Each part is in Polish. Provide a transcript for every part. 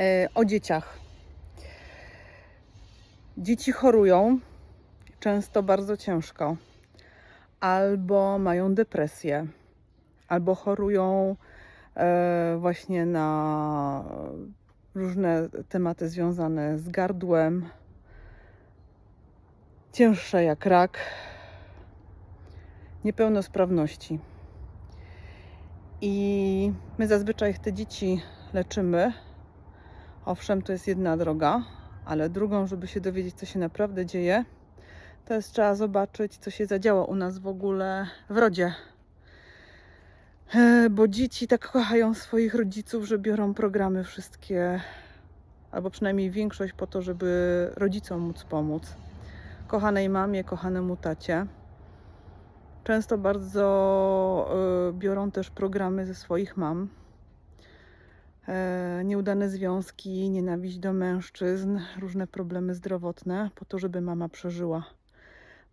E, o dzieciach. Dzieci chorują często bardzo ciężko, albo mają depresję, albo chorują e, właśnie na różne tematy związane z gardłem, cięższe jak rak, niepełnosprawności. I my zazwyczaj te dzieci leczymy. Owszem, to jest jedna droga, ale drugą, żeby się dowiedzieć, co się naprawdę dzieje, to jest trzeba zobaczyć, co się zadziało u nas w ogóle w rodzie. E, Bo dzieci tak kochają swoich rodziców, że biorą programy wszystkie, albo przynajmniej większość po to, żeby rodzicom móc pomóc. Kochanej mamie, kochanemu tacie. Często bardzo y, biorą też programy ze swoich mam. E, nieudane związki, nienawiść do mężczyzn, różne problemy zdrowotne, po to, żeby mama przeżyła.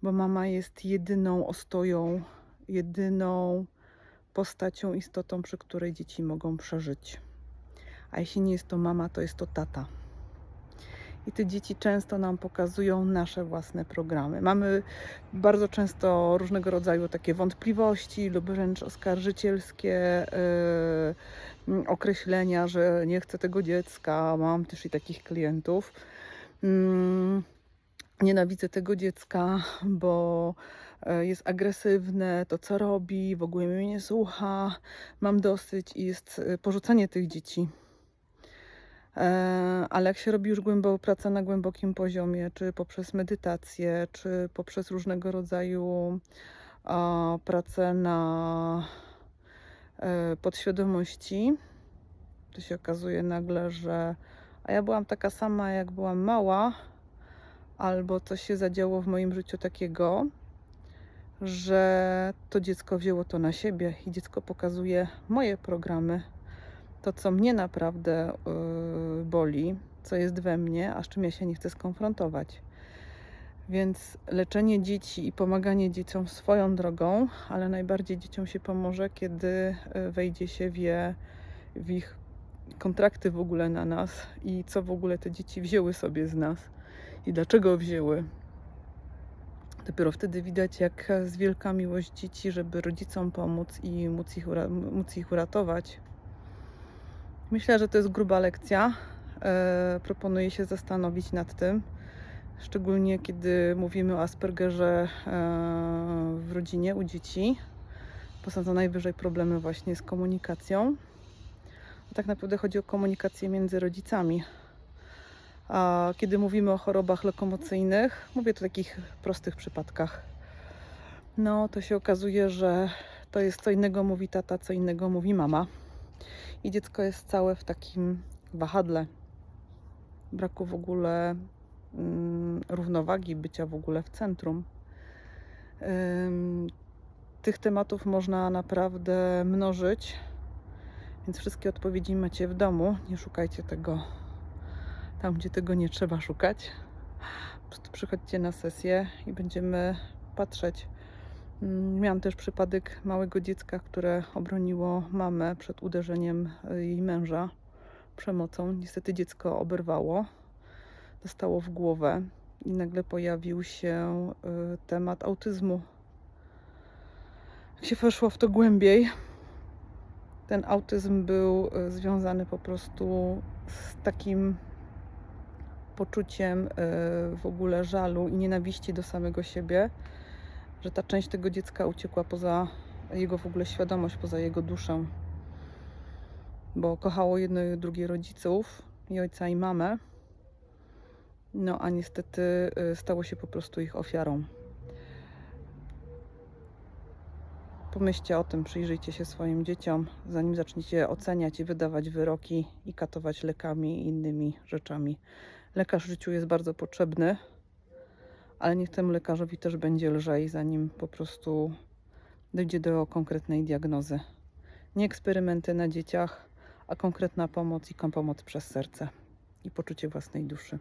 Bo mama jest jedyną ostoją, jedyną postacią, istotą, przy której dzieci mogą przeżyć. A jeśli nie jest to mama, to jest to tata. I te dzieci często nam pokazują nasze własne programy. Mamy bardzo często różnego rodzaju takie wątpliwości lub wręcz oskarżycielskie yy, określenia, że nie chcę tego dziecka. Mam też i takich klientów. Mm, nienawidzę tego dziecka, bo e, jest agresywne, to co robi, w ogóle mnie nie słucha, mam dosyć i jest e, porzucanie tych dzieci. E, Ale jak się robi już głębo, pracę na głębokim poziomie, czy poprzez medytację, czy poprzez różnego rodzaju pracę na e, podświadomości, to się okazuje nagle, że a ja byłam taka sama, jak byłam mała, albo coś się zadziało w moim życiu takiego, że to dziecko wzięło to na siebie i dziecko pokazuje moje programy, to co mnie naprawdę yy, boli, co jest we mnie, a z czym ja się nie chcę skonfrontować. Więc leczenie dzieci i pomaganie dzieciom swoją drogą, ale najbardziej dzieciom się pomoże, kiedy yy, wejdzie się w, je, w ich kontrakty w ogóle na nas i co w ogóle te dzieci wzięły sobie z nas i dlaczego wzięły. Dopiero wtedy widać, jak jest wielka miłość dzieci, żeby rodzicom pomóc i móc ich, móc ich uratować. Myślę, że to jest gruba lekcja. E, proponuję się zastanowić nad tym, szczególnie kiedy mówimy o Aspergerze e, w rodzinie, u dzieci. Bo są to najwyżej problemy właśnie z komunikacją. A tak naprawdę chodzi o komunikację między rodzicami. A kiedy mówimy o chorobach lokomocyjnych, mówię tu o takich prostych przypadkach, no to się okazuje, że to jest co innego mówi tata, co innego mówi mama. I dziecko jest całe w takim wahadle. Braku w ogóle mm, równowagi, bycia w ogóle w centrum. Tych tematów można naprawdę mnożyć, więc wszystkie odpowiedzi macie w domu. Nie szukajcie tego tam, gdzie tego nie trzeba szukać. Przychodźcie na sesję i będziemy patrzeć. Mm, Miałam też przypadek małego dziecka, które obroniło mamę przed uderzeniem e, jej męża przemocą. Niestety dziecko oberwało, dostało w głowę i nagle pojawił się e, temat autyzmu. Jak się weszło w to głębiej, ten autyzm był e, związany po prostu z takim poczuciem w ogóle żalu i nienawiści do samego siebie, że ta część tego dziecka uciekła poza jego w ogóle świadomość, poza jego duszę. Bo kochało jedno i drugie rodziców, i ojca, i mamę. No a niestety e, stało się po prostu ich ofiarą. Pomyślcie o tym, przyjrzyjcie się swoim dzieciom, zanim zaczniecie oceniać i wydawać wyroki i katować lekami i innymi rzeczami. Lekarz w życiu jest bardzo potrzebny, ale niech temu lekarzowi też będzie lżej, zanim po prostu dojdzie do konkretnej diagnozy. Nie eksperymenty na dzieciach, a konkretna pomoc i pomoc przez serce i poczucie własnej duszy.